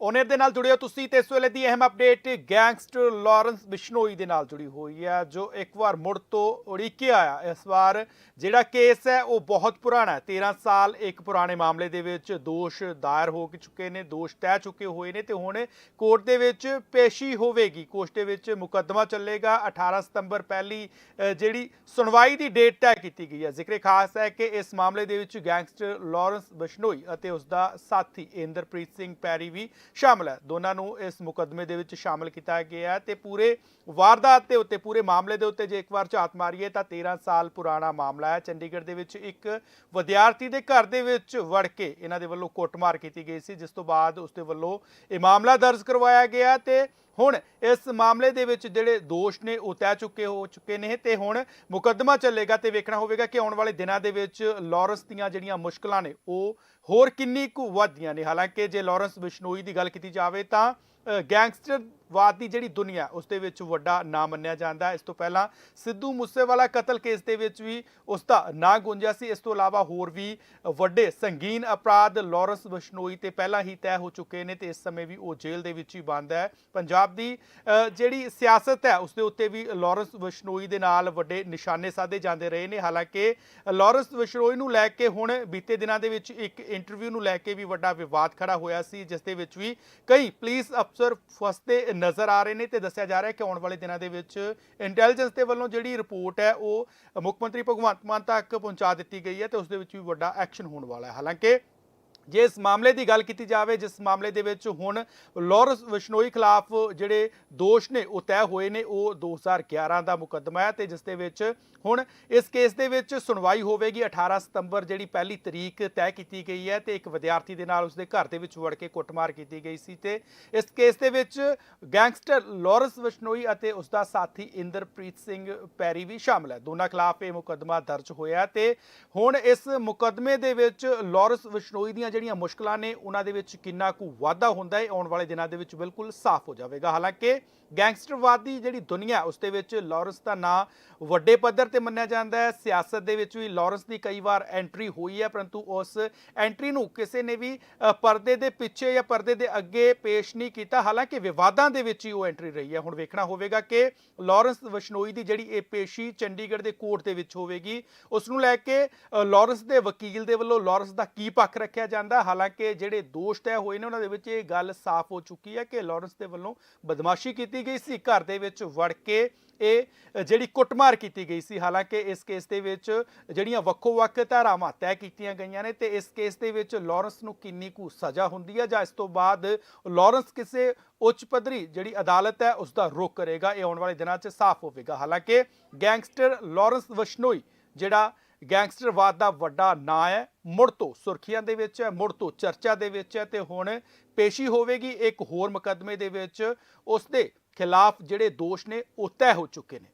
Owner ਦੇ ਨਾਲ ਜੁੜੇ ਹੋ ਤੁਸੀਂ ਤੇ ਇਸ ਵੇਲੇ ਦੀ ਅਹਿਮ ਅਪਡੇਟ ਗੈਂਗਸਟਰ ਲਾਰੈਂਸ ਬਿਸ਼ਨੋਈ ਦੇ ਨਾਲ ਜੁੜੀ ਹੋਈ ਹੈ, ਜੋ ਇੱਕ ਵਾਰ ਮੁੜ ਤੋਂ ਉੜੀਕੇ ਆਇਆ ਇਸ ਵਾਰ ਜਿਹੜਾ ਕੇਸ ਹੈ, ਉਹ ਬਹੁਤ ਪੁਰਾਣਾ ਹੈ। 13 ਸਾਲ ਇੱਕ ਪੁਰਾਣੇ ਮਾਮਲੇ ਦੇ ਵਿੱਚ ਦੋਸ਼ ਦਾਇਰ ਹੋ ਚੁੱਕੇ ਨੇ, ਦੋਸ਼ ਤੈਅ ਚੁੱਕੇ ਹੋਏ ਨੇ ਤੇ ਹੁਣ ਕੋਰਟ ਦੇ ਵਿੱਚ ਪੇਸ਼ੀ ਹੋਵੇਗੀ। ਕੋਰਟ ਦੇ ਵਿੱਚ ਮੁਕੱਦਮਾ ਚੱਲੇਗਾ। 18 ਸਤੰਬਰ ਪਹਿਲੀ ਜਿਹੜੀ ਸੁਣਵਾਈ ਦੀ ਡੇਟ ਤੈਅ ਕੀਤੀ ਗਈ ਹੈ। ਜ਼ਿਕਰ ਖਾਸ ਹੈ ਕਿ ਇਸ ਮਾਮਲੇ ਦੇ ਵਿੱਚ ਗੈਂਗਸਟਰ ਲਾਰੈਂਸ ਬਿਸ਼ਨੋਈ ਅਤੇ ਉਸ ਦਾ ਸਾਥੀ ਇੰਦਰਪ੍ਰੀਤ ਸਿੰਘ ਪੈਰੀ ਵੀ ਸ਼ਾਮਲ ਹੈ। ਦੋਨਾਂ ਨੂੰ ਇਸ ਮੁਕੱਦਮੇ ਦੇ ਵਿੱਚ ਸ਼ਾਮਲ ਕੀਤਾ ਗਿਆ ਹੈ ਤੇ ਪੂਰੇ ਵਾਰਦਾਤ ਦੇ ਉੱਤੇ, ਪੂਰੇ ਮਾਮਲੇ ਦੇ ਉੱਤੇ ਜੇ ਇੱਕ ਵਾਰ ਝਾਤ ਮਾਰੀਏ ਤਾਂ 13 ਸਾਲ ਪੁਰਾਣਾ ਮਾਮਲਾ ਹੈ। ਚੰਡੀਗੜ੍ਹ ਦੇ ਵਿੱਚ ਇੱਕ ਵਿਦਿਆਰਥੀ ਦੇ ਘਰ ਦੇ ਵਿੱਚ ਵੜ ਕੇ ਇਹਨਾਂ ਦੇ ਵੱਲੋਂ ਕੁੱਟਮਾਰ ਕੀਤੀ ਗਈ ਸੀ, ਜਿਸ ਤੋਂ ਬਾਅਦ ਉਸ ਦੇ ਵੱਲੋਂ ਇਹ ਮਾਮਲਾ ਦਰਜ ਕਰਵਾਇਆ ਗਿਆ ਤੇ ਹੁਣ ਇਸ ਮਾਮਲੇ ਦੇ ਵਿੱਚ ਜਿਹੜੇ ਦੋਸ਼ ਨੇ ਉਹ ਤੈਅ ਚੁੱਕੇ ਹੋ ਚੁੱਕੇ ਨੇ ਤੇ ਹੁਣ ਮੁਕੱਦਮਾ ਚੱਲੇਗਾ ਤੇ ਵੇਖਣਾ ਹੋਵੇਗਾ ਕਿ ਆਉਣ ਵਾਲੇ ਦਿਨਾਂ ਦੇ ਵਿੱਚ ਲਾਰੈਂਸ ਦੀਆਂ ਜਿਹੜੀਆਂ ਮੁਸ਼ਕਲਾਂ ਨੇ ਉਹ ਹੋਰ ਕਿੰਨੀ ਕੁ ਵਧਦੀਆਂ ਨੇ। ਹਾਲਾਂਕਿ ਜੇ ਲਾਰੈਂਸ ਬਿਸ਼ਨੋਈ ਦੀ ਗੱਲ ਕੀਤੀ ਜਾਵੇ ਤਾਂ ਗੈਂਗਸਟਰ ਵਾਦ ਦੀ ਜਿਹੜੀ ਦੁਨੀਆ, ਉਸ ਦੇ ਵਿੱਚ ਵੱਡਾ ਨਾਮ ਮੰਨਿਆ ਜਾਂਦਾ। ਹੈ। ਇਸ ਤੋਂ ਪਹਿਲਾਂ ਸਿੱਧੂ ਮੂਸੇਵਾਲਾ ਕਤਲ ਕੇਸ ਦੇ ਵਿੱਚ ਵੀ ਉਸ ਦਾ ਨਾਂ ਗੁੰਜਿਆ ਸੀ। ਇਸ ਤੋਂ ਇਲਾਵਾ ਹੋਰ ਵੀ ਵੱਡੇ ਸੰਗੀਨ ਅਪਰਾਧ ਲਾਰੈਂਸ ਬਿਸ਼ਨੋਈ ਤੇ ਪਹਿਲਾਂ ਹੀ ਤੈਅ ਹੋ ਚੁੱਕੇ ਨੇ ਤੇ ਇਸ ਸਮੇਂ ਵੀ ਉਹ ਜੇਲ੍ਹ ਦੇ ਵਿੱਚ ਹੀ ਬੰਦ ਹੈ। ਪੰਜਾਬ ਦੀ ਜਿਹੜੀ ਸਿਆਸਤ ਹੈ, ਉਸ ਦੇ ਉੱਤੇ ਵੀ ਲਾਰੈਂਸ ਬਿਸ਼ਨੋਈ ਦੇ ਨਾਲ ਵੱਡੇ ਨਿਸ਼ਾਨੇ ਸਾਧੇ ਜਾਂਦੇ ਰਹੇ ਨੇ। ਹਾਲਾਂਕਿ ਲਾਰੈਂਸ ਬਿਸ਼ਨੋਈ ਨੂੰ ਲੈ ਕੇ ਹੁਣ ਬੀਤੇ ਦਿਨਾਂ ਦੇ ਵਿੱਚ ਇੱਕ ਇੰਟਰਵਿਊ ਨੂੰ ਲੈ ਕੇ ਵੀ ਵੱਡਾ ਵਿਵਾਦ ਖੜਾ ਹੋਇਆ ਸੀ, ਜਿਸ ਦੇ ਵਿੱਚ ਵੀ ਕਈ ਪੁਲਿਸ ਅਫਸਰ ਫਸਦੇ ਨਜ਼ਰ ਆ ਰਹੇ ਨੇ ਤੇ ਦੱਸਿਆ ਜਾ ਰਿਹਾ ਹੈ ਕਿ ਆਉਣ ਵਾਲੇ ਦਿਨਾਂ ਦੇ ਵਿੱਚ ਇੰਟੈਲੀਜੈਂਸ ਦੇ ਵੱਲੋਂ ਜਿਹੜੀ ਰਿਪੋਰਟ ਹੈ ਉਹ ਮੁੱਖ ਮੰਤਰੀ ਭਗਵੰਤ ਮਾਨ ਤੱਕ ਪਹੁੰਚਾ ਦਿੱਤੀ ਗਈ ਹੈ ਤੇ ਉਸ ਦੇ ਵਿੱਚ ਵੀ ਵੱਡਾ ਐਕਸ਼ਨ ਹੋਣ ਵਾਲਾ ਹੈ। ਹਾਲਾਂਕਿ ਜੇ ਇਸ ਮਾਮਲੇ ਦੀ ਗੱਲ ਕੀਤੀ ਜਾਵੇ, ਜਿਸ ਮਾਮਲੇ ਦੇ ਵਿੱਚ ਹੁਣ ਲਾਰੈਂਸ ਵਿਸ਼ਨੋਈ ਖਿਲਾਫ ਜਿਹੜੇ ਦੋਸ਼ ਨੇ, ਉਹ ਤੈਅ ਹੋਏ ਨੇ, ਉਹ 2011 ਦਾ ਮੁਕੱਦਮਾ ਹੈ ਤੇ ਜਿਸ ਦੇ ਵਿੱਚ ਹੁਣ ਇਸ ਕੇਸ ਦੇ ਵਿੱਚ ਸੁਣਵਾਈ ਹੋਵੇਗੀ। 18 ਸਤੰਬਰ ਜਿਹੜੀ ਪਹਿਲੀ ਤਰੀਕ ਤੈਅ ਕੀਤੀ ਗਈ ਹੈ ਤੇ ਇੱਕ ਵਿਦਿਆਰਥੀ ਦੇ ਨਾਲ ਉਸਦੇ ਘਰ ਦੇ ਵਿੱਚ ਵੜ ਕੇ ਕੁੱਟਮਾਰ ਕੀਤੀ ਗਈ ਸੀ ਤੇ ਇਸ ਕੇਸ ਦੇ ਵਿੱਚ ਗੈਂਗਸਟਰ ਲਾਰੈਂਸ ਵਿਸ਼ਨੋਈ ਅਤੇ ਉਸਦਾ ਸਾਥੀ ਇੰਦਰਪ੍ਰੀਤ ਸਿੰਘ ਪੈਰੀ ਵੀ ਸ਼ਾਮਲ ਹੈ। ਦੋਨਾਂ ਖਿਲਾਫ ਇਹ ਮੁਕੱਦਮਾ ਦਰਜ ਹੋਇਆ ਤੇ ਹੁਣ ਇਸ ਮੁਕੱਦਮੇ ਦੇ ਵਿੱਚ ਲਾਰੈਂਸ ਵਿਸ਼ਨੋਈ ਦੀਆਂ ਜਿਹੜੀਆਂ ਮੁਸ਼ਕਲਾਂ ਨੇ, ਉਹਨਾਂ ਦੇ ਵਿੱਚ ਕਿੰਨਾ ਕੁ ਵਾਧਾ ਹੁੰਦਾ ਹੈ, ਆਉਣ ਵਾਲੇ ਦਿਨਾਂ ਦੇ ਵਿੱਚ ਬਿਲਕੁਲ ਸਾਫ਼ ਹੋ ਜਾਵੇਗਾ। ਹਾਲਾਂਕਿ ਗੈਂਗਸਟਰਵਾਦੀ ਜਿਹੜੀ ਦੁਨੀਆ ਉਸ ਦੇ ਵਿੱਚ ਲਾਰੈਂਸ ਦਾ ਨਾਂ ਵੱਡੇ ਪੱਧਰ ਤੇ ਮੰਨਿਆ ਜਾਂਦਾ ਹੈ। ਸਿਆਸਤ ਦੇ ਵਿੱਚ ਵੀ ਲਾਰੈਂਸ ਦੀ ਕਈ ਵਾਰ ਐਂਟਰੀ ਹੋਈ ਹੈ ਪਰੰਤੂ ਉਸ ਐਂਟਰੀ ਨੂੰ ਕਿਸੇ ਨੇ ਵੀ ਪਰਦੇ ਦੇ ਪਿੱਛੇ ਜਾਂ ਪਰਦੇ ਦੇ ਅੱਗੇ ਪੇਸ਼ ਨਹੀਂ ਕੀਤਾ। ਹਾਲਾਂਕਿ ਵਿਵਾਦਾਂ ਦੇ ਵਿੱਚ ਹੀ ਉਹ ਐਂਟਰੀ ਰਹੀ ਹੈ। ਹੁਣ ਵੇਖਣਾ ਹੋਵੇਗਾ ਕਿ ਲਾਰੈਂਸ ਵਸ਼ਨੋਈ ਦੀ ਜਿਹੜੀ ਇਹ ਪੇਸ਼ੀ ਚੰਡੀਗੜ੍ਹ ਦੇ ਕੋਰਟ ਦੇ ਵਿੱਚ ਹੋਵੇਗੀ। ਉਸ ਨੂੰ ਲੈ ਕੇ ਅ, ਲਾਰੈਂਸ ਦੇ ਵਕੀਲ ਦੇ ਵੱਲੋਂ ਲਾਰੈਂਸ ਦਾ ਕੀ ਪੱਖ ਰੱਖਿਆ ਜਾਂਦਾ? ਹਾਲਾਂਕਿ ਜਿਹੜੇ ਦੋਸ਼ ਤੈਅ ਹੋਏ ਨੇ ਉਹਨਾਂ ਦੇ ਵਿੱਚ ਇਹ ਗੱਲ ਸਾਫ਼ ਹੋ ਚੁੱਕੀ ਹੈ ਕਿ ਲਾਰੈਂਸ ਦੇ ਵੱਲੋਂ ਬਦਮਾਸ਼ੀ ਕੀਤੀ ਗਈ ਸੀ, ਘਰ ਦੇ ਵਿੱਚ ਵੜ ਕੇ ਇਹ ਜਿਹੜੀ ਕੁੱਟਮਾਰ ਕੀਤੀ ਗਈ ਸੀ, ਹਾਲਾਂਕਿ ਇਸ ਕੇਸ ਦੇ ਵਿੱਚ ਜਿਹੜੀਆਂ ਵੱਖੋ-ਵੱਖ ਧਾਰਾਵਾਂ ਤੈਅ ਕੀਤੀਆਂ ਗਈਆਂ ਨੇ ਤੇ ਇਸ ਕੇਸ ਦੇ ਵਿੱਚ ਲਾਰੈਂਸ ਨੂੰ ਕਿੰਨੀ ਕੁ ਸਜ਼ਾ ਹੁੰਦੀ ਹੈ ਜਾਂ ਇਸ ਤੋਂ ਬਾਅਦ ਲਾਰੈਂਸ ਕਿਸੇ ਉੱਚ ਪੱਧਰੀ ਜਿਹੜੀ ਅਦਾਲਤ ਹੈ ਉਸ ਦਾ ਰੁਖ ਕਰੇਗਾ, ਇਹ ਆਉਣ ਵਾਲੇ ਦਿਨਾਂ 'ਚ ਸਾਫ਼ ਹੋਵੇਗਾ। ਹਾਲਾਂਕਿ ਗੈਂਗਸਟਰ ਲਾਰੈਂਸ ਵਸ਼ਨੋਈ, ਜਿਹੜਾ ਗੈਂਗਸਟਰਵਾਦ ਦਾ ਵੱਡਾ ਨਾਂ ਹੈ, ਮੁੜ ਤੋਂ ਸੁਰਖੀਆਂ ਦੇ ਵਿੱਚ ਹੈ, ਮੁੜ ਤੋਂ ਚਰਚਾ ਦੇ ਵਿੱਚ ਹੈ ਤੇ ਹੁਣ ਪੇਸ਼ੀ ਹੋਵੇਗੀ ਇੱਕ ਹੋਰ ਮੁਕੱਦਮੇ ਦੇ ਵਿੱਚ ਉਸ ਦੇ ਖਿਲਾਫ ਜਿਹੜੇ ਦੋਸ਼ ਨੇ ਉਹ ਤੈਅ ਹੋ ਚੁੱਕੇ ਨੇ।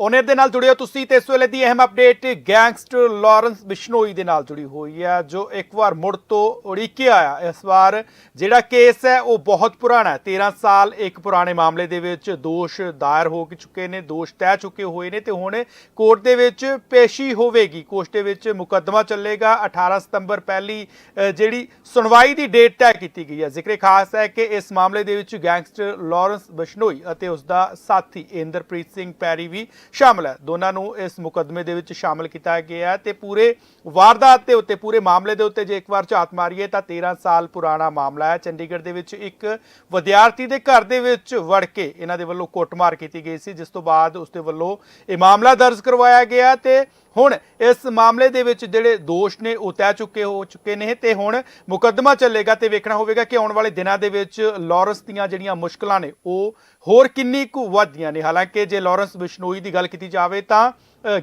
ਓਨਰ ਦੇ ਨਾਲ ਜੁੜੇ ਹੋ ਤੁਸੀਂ ਤੇ ਇਸ ਵੇਲੇ ਦੀ ਅਹਿਮ ਅਪਡੇਟ ਗੈਂਗਸਟਰ ਲਾਰੈਂਸ ਬਿਸ਼ਨੋਈ ਦੇ ਨਾਲ ਜੁੜੀ ਹੋਈ ਹੈ, ਜੋ ਇੱਕ ਵਾਰ ਮੁੜ ਤੋਂ ਉੜੀਕੇ ਆਇਆ। ਇਸ ਵਾਰ ਜਿਹੜਾ ਕੇਸ ਹੈ, ਉਹ ਬਹੁਤ ਪੁਰਾਣਾ ਹੈ। 13 ਸਾਲ ਇੱਕ ਪੁਰਾਣੇ ਮਾਮਲੇ ਦੇ ਵਿੱਚ ਦੋਸ਼ ਦਾਇਰ ਹੋ ਚੁੱਕੇ ਨੇ, ਦੋਸ਼ ਤੈਅ ਚੁੱਕੇ ਹੋਏ ਨੇ ਤੇ ਹੁਣ ਕੋਰਟ ਦੇ ਵਿੱਚ ਪੇਸ਼ੀ ਹੋਵੇਗੀ। ਕੋਰਟ ਦੇ ਵਿੱਚ ਮੁਕੱਦਮਾ ਚੱਲੇਗਾ। 18 ਸਤੰਬਰ ਪਹਿਲੀ ਜਿਹੜੀ ਸੁਣਵਾਈ ਦੀ ਡੇਟ ਤੈਅ ਕੀਤੀ ਗਈ ਹੈ। ਜ਼ਿਕਰ ਖਾਸ ਹੈ ਕਿ ਇਸ ਮਾਮਲੇ ਦੇ ਵਿੱਚ ਗੈਂਗਸਟਰ ਲਾਰੈਂਸ ਬਿਸ਼ਨੋਈ ਅਤੇ ਉਸ ਦਾ ਸਾਥੀ ਇੰਦਰਪ੍ਰੀਤ ਸਿੰਘ ਪੈਰੀ ਵੀ ਸ਼ਾਮਲ ਹੈ। ਦੋਨਾਂ ਨੂੰ ਇਸ ਮੁਕੱਦਮੇ ਦੇ ਵਿੱਚ ਸ਼ਾਮਲ ਕੀਤਾ ਗਿਆ ਹੈ ਤੇ ਪੂਰੇ ਵਾਰਦਾਤ ਦੇ ਉੱਤੇ, ਪੂਰੇ ਮਾਮਲੇ ਦੇ ਉੱਤੇ ਜੇ ਇੱਕ ਵਾਰ ਝਾਤ ਮਾਰੀਏ ਤਾਂ 13 ਸਾਲ ਪੁਰਾਣਾ ਮਾਮਲਾ ਹੈ। ਚੰਡੀਗੜ੍ਹ ਦੇ ਵਿੱਚ ਇੱਕ ਵਿਦਿਆਰਥੀ ਦੇ ਘਰ ਦੇ ਵਿੱਚ ਵੜ ਕੇ ਇਹਨਾਂ ਦੇ ਵੱਲੋਂ ਕੁੱਟਮਾਰ ਕੀਤੀ ਗਈ ਸੀ, ਜਿਸ ਤੋਂ ਬਾਅਦ ਉਸ ਦੇ ਵੱਲੋਂ ਇਹ ਮਾਮਲਾ ਦਰਜ ਕਰਵਾਇਆ ਗਿਆ ਤੇ ਹੁਣ ਇਸ ਮਾਮਲੇ ਦੇ ਵਿੱਚ ਜਿਹੜੇ ਦੋਸ਼ ਨੇ ਉਹ ਤੈਅ ਚੁੱਕੇ ਹੋ ਚੁੱਕੇ ਨੇ ਤੇ ਹੁਣ ਮੁਕੱਦਮਾ ਚੱਲੇਗਾ ਤੇ ਵੇਖਣਾ ਹੋਵੇਗਾ ਕਿ ਆਉਣ ਵਾਲੇ ਦਿਨਾਂ ਦੇ ਵਿੱਚ ਲਾਰੈਂਸ ਦੀਆਂ ਜਿਹੜੀਆਂ ਮੁਸ਼ਕਲਾਂ ਨੇ ਉਹ ਹੋਰ ਕਿੰਨੀ ਕੁ ਵੱਧਦੀਆਂ ਨੇ। ਹਾਲਾਂਕਿ ਜੇ ਲਾਰੈਂਸ ਬਿਸ਼ਨੋਈ ਦੀ ਗੱਲ ਕੀਤੀ ਜਾਵੇ ਤਾਂ